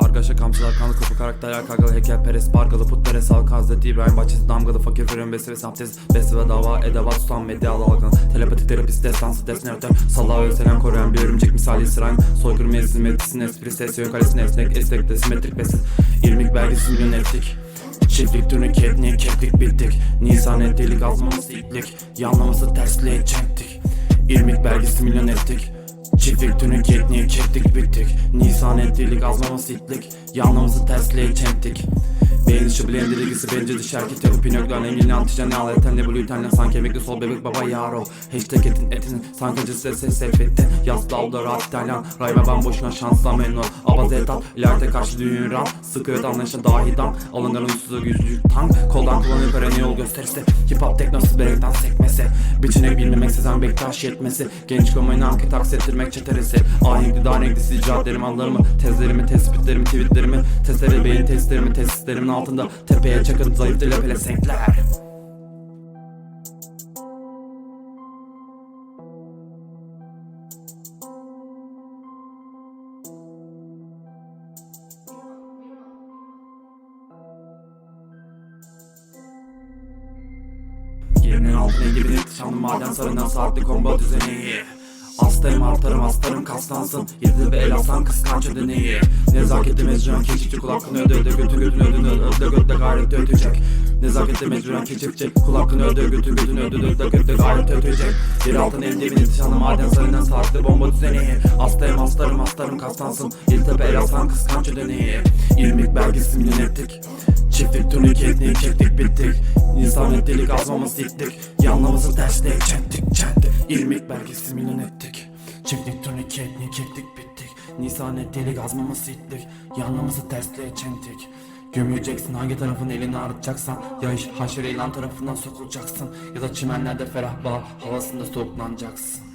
Kargaşa kamçılar kanlı kapı karakterler kargalı heykel perest bargalı putperest halk hazreti İbrahim bahçesi damgalı fakir fırın besi ve saftez Besi ve dava edevat tutan medyalı algın Telepati terapist destansı desnatör Salaha örselen koruyan bir örümcek misali sırayım Soykırım meclisin metisin espri ses yön kalesine esnek esnek de simetrik besin İrmik belgesi milyon ettik Çiftlik turnike etnik keplik bittik Nisan ettilik azmaması iplik Yanlaması tersliğe çektik İrmik belgesi milyon ettik Çiftlik tünük etniği çektik bittik. Nisan ettilik azmaması itlik Yanlaması tersliğe çektik Beyin dışı bilen dirigisi bence dış erkek terapi nökleer engin antijen aleten ne blutenle sanki emekli sol bebek baba yaro. Hashtag etin etin. Sanki acı ses ses sefetti Yaz dalda rahat İtalyan. Rayma ben boşuna şansla memnun. Abaz etat ileride karşı düğün ram Sıkı evet anlayışa dahidan Alıngan uysuzluğu yüzlük tank. Koldan kullanıyor karene yol gösterisi Hip hop teknosu berekten sekmesi Biçine bilmemek sezen bektaş yetmesi. Genç komayını anket aksettirmek çeteresi. Ahenkli daha renklisi icraatlerimi anlarımı Tezlerimi tespitlerimi tweetlerimi Testere beyin testlerimi tesislerimin altında. Tepeye çakın zayıf dile pelesenkler. Yerinin altına gibi ihtişamlı maden sarınan saatli combo düzeni Hastayım artarım astarım kaslansın. Yedi ve el aslan kıskanç ödeneği. Nezaketli mecburen keşifçi kul hakkını öde öde götü götünü ödünü öde götte gayret ötecek. Nezaketli mecburen keşifçi kul hakkını öde götü götünü öde öde götte gayret ötecek. Yer altın elinde bir ihtişamlı maden sarınan saatli bomba düzeni Hastayım astarım astarım kaslansın. Yedi ve el aslan kıskanç ödeneği. İrmik belgesi milyon ettik Çiftlik turnike etnik çektik bittik. İnsan ettilik azmamız diktik. Yanlamızı tersliğe çektik çektik. İrmik belgesi milyon ettik. Çiftlik turnike etnik çektik bittik. Nisan ettilik azmamızı ittik Yanlamızı tersliğe çektik. Gömüleceksin hangi tarafın elini ağrıtacaksan Ya iş haşere ilan tarafından sokulacaksın. Ya da çimenlerde ferah bağ havasında soğuklanacaksın